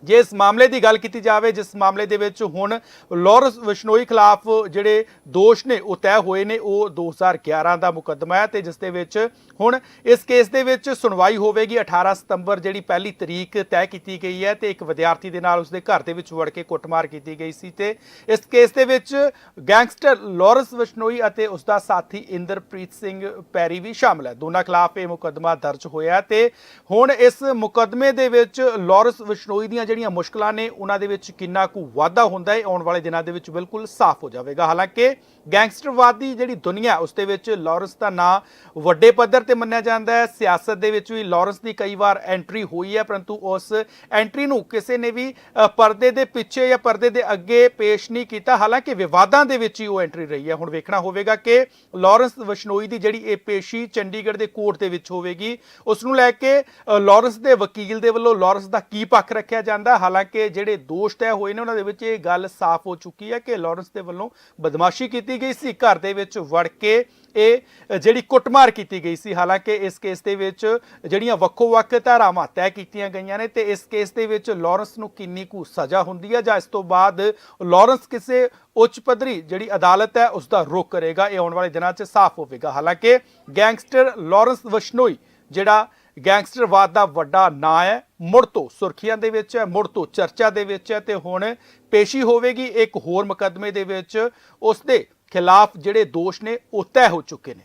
ਜੇ ਇਸ ਮਾਮਲੇ ਦੀ ਗੱਲ ਕੀਤੀ ਜਾਵੇ, ਜਿਸ ਮਾਮਲੇ ਦੇ ਵਿੱਚ ਹੁਣ ਲਾਰੈਂਸ ਵਿਸ਼ਨੋਈ ਖਿਲਾਫ ਜਿਹੜੇ ਦੋਸ਼ ਨੇ, ਉਹ ਤੈਅ ਹੋਏ ਨੇ, ਉਹ 2011 ਦਾ ਮੁਕੱਦਮਾ ਹੈ ਤੇ ਜਿਸ ਦੇ ਵਿੱਚ ਹੁਣ ਇਸ ਕੇਸ ਦੇ ਵਿੱਚ ਸੁਣਵਾਈ ਹੋਵੇਗੀ। 18 ਸਤੰਬਰ ਜਿਹੜੀ ਪਹਿਲੀ ਤਰੀਕ ਤੈਅ ਕੀਤੀ ਗਈ ਹੈ ਤੇ ਇੱਕ ਵਿਦਿਆਰਥੀ ਦੇ ਨਾਲ ਉਸਦੇ ਘਰ ਦੇ ਵਿੱਚ ਵੜ ਕੇ ਕੁੱਟਮਾਰ ਕੀਤੀ ਗਈ ਸੀ ਤੇ ਇਸ ਕੇਸ ਦੇ ਵਿੱਚ ਗੈਂਗਸਟਰ ਲਾਰੈਂਸ ਵਿਸ਼ਨੋਈ ਅਤੇ ਉਸਦਾ ਸਾਥੀ ਇੰਦਰਪ੍ਰੀਤ ਸਿੰਘ ਪੈਰੀ ਵੀ ਸ਼ਾਮਲ ਹੈ। ਦੋਨਾਂ ਖਿਲਾਫ ਇਹ ਮੁਕੱਦਮਾ ਦਰਜ ਹੋਇਆ ਤੇ ਹੁਣ ਇਸ ਮੁਕੱਦਮੇ ਦੇ ਵਿੱਚ ਲਾਰੈਂਸ ਵਿਸ਼ਨੋਈ ਦੀਆਂ ਜਿਹੜੀਆਂ ਮੁਸ਼ਕਲਾਂ ਨੇ ਉਹਨਾਂ ਦੇ ਵਿੱਚ ਕਿੰਨਾ ਕੁ ਵਾਧਾ ਹੁੰਦਾ ਹੈ ਆਉਣ ਵਾਲੇ ਦਿਨਾਂ ਦੇ ਵਿੱਚ ਬਿਲਕੁਲ ਸਾਫ਼ ਹੋ ਜਾਵੇਗਾ। ਹਾਲਾਂਕਿ ਗੈਂਗਸਟਰਵਾਦ ਦੀ ਜਿਹੜੀ ਦੁਨੀਆ ਉਸ ਦੇ ਵਿੱਚ ਲਾਰੈਂਸ ਦਾ ਨਾਂ ਵੱਡੇ ਪੱਧਰ ਤੇ ਮੰਨਿਆ ਜਾਂਦਾ ਹੈ। ਸਿਆਸਤ ਦੇ ਵਿੱਚ ਵੀ ਲਾਰੈਂਸ ਦੀ ਕਈ ਵਾਰ ਐਂਟਰੀ ਹੋਈ ਹੈ ਪਰੰਤੂ ਉਸ ਐਂਟਰੀ ਨੂੰ ਕਿਸੇ ਨੇ ਵੀ ਪਰਦੇ ਦੇ ਪਿੱਛੇ ਜਾਂ ਪਰਦੇ ਦੇ ਅੱਗੇ ਪੇਸ਼ ਨਹੀਂ ਕੀਤਾ। ਹਾਲਾਂਕਿ ਵਿਵਾਦਾਂ ਦੇ ਵਿੱਚ ਹੀ ਉਹ ਐਂਟਰੀ ਰਹੀ ਹੈ। ਹੁਣ ਵੇਖਣਾ ਹੋਵੇਗਾ ਕਿ ਲਾਰੈਂਸ ਵਸ਼ਨੋਈ ਦੀ ਜਿਹੜੀ ਇਹ ਪੇਸ਼ੀ ਚੰਡੀਗੜ੍ਹ ਦੇ ਕੋਰਟ ਦੇ ਵਿੱਚ ਹੋਵੇਗੀ ਉਸ ਨੂੰ ਲੈ ਕੇ ਅ, ਲਾਰੈਂਸ ਦੇ ਵਕੀਲ ਦੇ ਵੱਲੋਂ ਲਾਰੈਂਸ ਦਾ ਕੀ ਪੱਖ ਰੱਖਿਆ ਜਾਂਦਾ ਹੈ। ਹਾਲਾਂਕਿ ਜਿਹੜੇ ਦੋਸ਼ ਤੈਅ ਹੋਏ ਨੇ ਉਹਨਾਂ ਦੇ ਵਿੱਚ ਇਹ ਗੱਲ ਸਾਫ਼ ਹੋ ਚੁੱਕੀ ਹੈ ਕਿ ਲਾਰੈਂਸ ਦੇ ਵੱਲੋਂ ਬਦਮਾਸ਼ੀ ਕੀਤੀ ਗਈ ਸੀ। ਘਰ ਦੇ ਵਿੱਚ ਵੜ ਕੇ ਇਹ ਜਿਹੜੀ ਕੁੱਟਮਾਰ ਕੀਤੀ ਗਈ ਸੀ। ਹਾਲਾਂਕਿ ਇਸ ਕੇਸ ਦੇ ਵਿੱਚ ਜਿਹੜੀਆਂ ਵੱਖੋ-ਵੱਖ ਧਾਰਾਵਾਂ ਤੈਅ ਕੀਤੀਆਂ ਗਈਆਂ ਨੇ ਤੇ ਇਸ ਕੇਸ ਦੇ ਵਿੱਚ ਲਾਰੈਂਸ ਨੂੰ ਕਿੰਨੀ ਕੁ ਸਜ਼ਾ ਹੁੰਦੀ ਹੈ ਜਾਂ ਇਸ ਤੋਂ ਬਾਅਦ ਲਾਰੈਂਸ ਕਿਸੇ ਉੱਚ ਪੱਧਰੀ ਜਿਹੜੀ ਅਦਾਲਤ ਹੈ, ਉਸ ਦਾ ਰੁਖ ਕਰੇਗਾ। ਇਹ ਆਉਣ ਵਾਲੇ ਦਿਨਾਂ 'ਚ ਸਾਫ਼ ਹੋਵੇਗਾ। ਹਾਲਾਂਕਿ ਗੈਂਗਸਟਰ ਲਾਰੈਂਸ ਵਸ਼ਨੋਈ ਜਿਹੜਾ ਗੈਂਗਸਟਰਵਾਦ ਦਾ ਵੱਡਾ ਨਾਂ ਹੈ। ਮੁੜ ਤੋਂ ਸੁਰਖੀਆਂ ਦੇ ਵਿੱਚ ਹੈ ਮੁੜ ਤੋਂ ਚਰਚਾ ਦੇ ਵਿੱਚ ਹੈ ਤੇ ਹੁਣ ਪੇਸ਼ੀ ਹੋਵੇਗੀ ਇੱਕ ਹੋਰ ਮੁਕੱਦਮੇ ਦੇ ਵਿੱਚ। ਉਸ ਦੇ ਖਿਲਾਫ ਜਿਹੜੇ ਦੋਸ਼ ਨੇ, ਉਹ ਤੈਅ ਹੋ ਚੁੱਕੇ ਨੇ।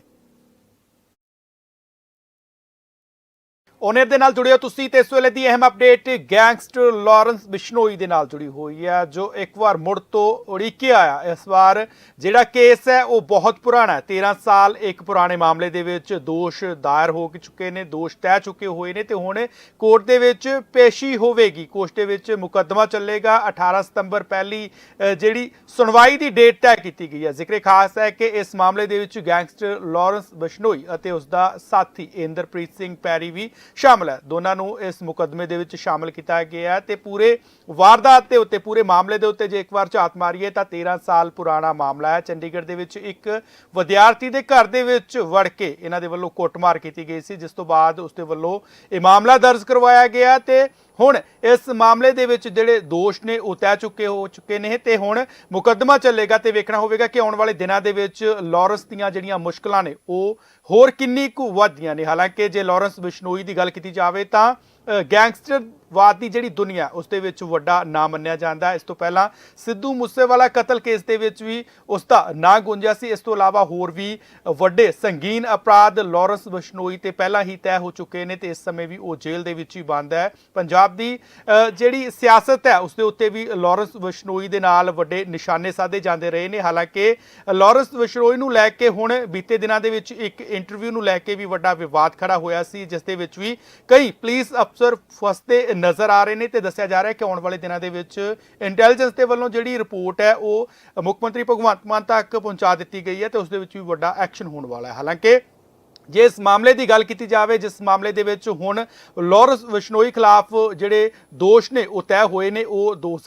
ਓਨਰ ਦੇ ਨਾਲ ਜੁੜੇ ਹੋ ਤੁਸੀਂ ਤੇ ਇਸ ਵੇਲੇ ਦੀ ਅਹਿਮ ਅਪਡੇਟ ਗੈਂਗਸਟਰ ਲਾਰੈਂਸ ਬਿਸ਼ਨੋਈ ਦੇ ਨਾਲ ਜੁੜੀ ਹੋਈ ਹੈ, ਜੋ ਇੱਕ ਵਾਰ ਮੁੜ ਤੋਂ ਉੜੀਕਿਆ ਆਇਆ। ਇਸ ਵਾਰ ਜਿਹੜਾ ਕੇਸ ਹੈ, ਉਹ ਬਹੁਤ ਪੁਰਾਣਾ ਹੈ। 13 ਸਾਲ ਇੱਕ ਪੁਰਾਣੇ ਮਾਮਲੇ ਦੇ ਵਿੱਚ ਦੋਸ਼ ਦਾਇਰ ਹੋ ਚੁੱਕੇ ਨੇ, ਦੋਸ਼ ਤੈਅ ਚੁੱਕੇ ਹੋਏ ਨੇ ਤੇ ਹੁਣ ਕੋਰਟ ਦੇ ਵਿੱਚ ਪੇਸ਼ੀ ਹੋਵੇਗੀ। ਕੋਰਟ ਦੇ ਵਿੱਚ ਮੁਕੱਦਮਾ ਚੱਲੇਗਾ। 18 ਸਤੰਬਰ ਪਹਿਲੀ ਜਿਹੜੀ ਸੁਣਵਾਈ ਦੀ ਡੇਟ ਤੈਅ ਕੀਤੀ ਗਈ ਹੈ। ਜ਼ਿਕਰ ਖਾਸ ਹੈ ਕਿ ਇਸ ਮਾਮਲੇ ਦੇ ਵਿੱਚ ਗੈਂਗਸਟਰ ਲਾਰੈਂਸ ਬਿਸ਼ਨੋਈ ਅਤੇ ਉਸ ਦਾ ਸਾਥੀ ਇੰਦਰਪ੍ਰੀਤ ਸਿੰਘ ਪੈਰੀ ਵੀ ਸ਼ਾਮਲ ਹੈ। ਦੋਨਾਂ ਨੂੰ ਇਸ ਮੁਕੱਦਮੇ ਦੇ ਵਿੱਚ ਸ਼ਾਮਲ ਕੀਤਾ ਗਿਆ ਹੈ ਤੇ ਪੂਰੇ ਵਾਰਦਾਤ ਦੇ ਉੱਤੇ, ਪੂਰੇ ਮਾਮਲੇ ਦੇ ਉੱਤੇ ਜੇ ਇੱਕ ਵਾਰ ਝਾਤ ਮਾਰੀਏ ਤਾਂ 13 ਸਾਲ ਪੁਰਾਣਾ ਮਾਮਲਾ ਹੈ। ਚੰਡੀਗੜ੍ਹ ਦੇ ਵਿੱਚ ਇੱਕ ਵਿਦਿਆਰਥੀ ਦੇ ਘਰ ਦੇ ਵਿੱਚ ਵੜ ਕੇ ਇਹਨਾਂ ਦੇ ਵੱਲੋਂ ਕੁੱਟਮਾਰ ਕੀਤੀ ਗਈ ਸੀ, ਜਿਸ ਤੋਂ ਬਾਅਦ ਉਸ ਦੇ ਵੱਲੋਂ ਇਹ ਮਾਮਲਾ ਦਰਜ ਕਰਵਾਇਆ ਗਿਆ ਤੇ ਹੁਣ ਇਸ ਮਾਮਲੇ ਦੇ ਵਿੱਚ ਜਿਹੜੇ ਦੋਸ਼ ਨੇ ਉਹ ਤੈਅ ਚੁੱਕੇ ਹੋ ਚੁੱਕੇ ਨੇ ਤੇ ਹੁਣ ਮੁਕੱਦਮਾ ਚੱਲੇਗਾ ਤੇ ਵੇਖਣਾ ਹੋਵੇਗਾ ਕਿ ਆਉਣ ਵਾਲੇ ਦਿਨਾਂ ਦੇ ਵਿੱਚ ਲਾਰੈਂਸ ਦੀਆਂ ਜਿਹੜੀਆਂ ਮੁਸ਼ਕਲਾਂ ਨੇ ਉਹ ਹੋਰ ਕਿੰਨੀ ਕੁ ਵੱਧਦੀਆਂ ਨੇ। ਹਾਲਾਂਕਿ ਜੇ ਲਾਰੈਂਸ ਬਿਸ਼ਨੋਈ ਦੀ ਗੱਲ ਕੀਤੀ ਜਾਵੇ ਤਾਂ ਗੈਂਗਸਟਰ ਵਾਦ ਦੀ ਜਿਹੜੀ ਦੁਨੀਆ, ਉਸ ਦੇ ਵਿੱਚ ਵੱਡਾ ਨਾਂ ਮੰਨਿਆ ਜਾਂਦਾ ਹੈ। ਇਸ ਤੋਂ ਪਹਿਲਾਂ ਸਿੱਧੂ ਮੂਸੇਵਾਲਾ ਕਤਲ ਕੇਸ ਦੇ ਵਿੱਚ ਵੀ ਉਸ ਦਾ ਨਾਂ ਗੁੰਜਿਆ ਸੀ। ਇਸ ਤੋਂ ਇਲਾਵਾ ਹੋਰ ਵੀ ਵੱਡੇ ਸੰਗੀਨ ਅਪਰਾਧ ਲਾਰੈਂਸ ਬਿਸ਼ਨੋਈ ਤੇ ਪਹਿਲਾਂ ਹੀ ਤੈਅ ਹੋ ਚੁੱਕੇ ਨੇ ਤੇ ਇਸ ਸਮੇਂ ਵੀ ਉਹ ਜੇਲ੍ਹ ਦੇ ਵਿੱਚ ਹੀ ਬੰਦ ਹੈ। ਪੰਜਾਬ ਦੀ ਜਿਹੜੀ ਸਿਆਸਤ ਹੈ, ਉਸ ਦੇ ਉੱਤੇ ਵੀ ਲਾਰੈਂਸ ਬਿਸ਼ਨੋਈ ਦੇ ਨਾਲ ਵੱਡੇ ਨਿਸ਼ਾਨੇ ਸਾਧੇ ਜਾਂਦੇ ਰਹੇ ਨੇ। ਹਾਲਾਂਕਿ ਲਾਰੈਂਸ ਬਿਸ਼ਨੋਈ ਨੂੰ ਲੈ ਕੇ ਹੁਣ ਬੀਤੇ ਦਿਨਾਂ ਦੇ ਵਿੱਚ ਇੱਕ ਇੰਟਰਵਿਊ ਨੂੰ ਲੈ ਕੇ ਵੀ ਵੱਡਾ ਵਿਵਾਦ ਖੜਾ ਹੋਇਆ ਸੀ, ਜਿਸ ਦੇ ਵਿੱਚ ਵੀ ਕਈ ਪੁਲਿਸ ਅਫਸਰ ਫਸਦੇ ਨਜ਼ਰ ਆ ਰਹੇ ਨੇ ਤੇ ਦੱਸਿਆ ਜਾ ਰਿਹਾ ਹੈ ਕਿ ਆਉਣ ਵਾਲੇ ਦਿਨਾਂ ਦੇ ਵਿੱਚ ਇੰਟੈਲੀਜੈਂਸ ਦੇ ਵੱਲੋਂ ਜਿਹੜੀ ਰਿਪੋਰਟ ਹੈ, ਉਹ ਮੁੱਖ ਮੰਤਰੀ ਭਗਵੰਤ ਮਾਨ ਤੱਕ ਪਹੁੰਚਾ ਦਿੱਤੀ ਗਈ ਹੈ ਤੇ ਉਸ ਦੇ ਵਿੱਚ ਵੀ ਵੱਡਾ ਐਕਸ਼ਨ ਹੋਣ ਵਾਲਾ ਹੈ। ਹਾਲਾਂਕਿ ਜੇ ਇਸ ਮਾਮਲੇ ਦੀ ਗੱਲ ਕੀਤੀ ਜਾਵੇ, ਜਿਸ ਮਾਮਲੇ ਦੇ ਵਿੱਚ ਹੁਣ ਲਾਰੈਂਸ ਵਿਸ਼ਨੋਈ ਖਿਲਾਫ ਜਿਹੜੇ ਦੋਸ਼ ਨੇ, ਉਹ ਤੈਅ ਹੋਏ ਨੇ, ਉਹ ਦੋ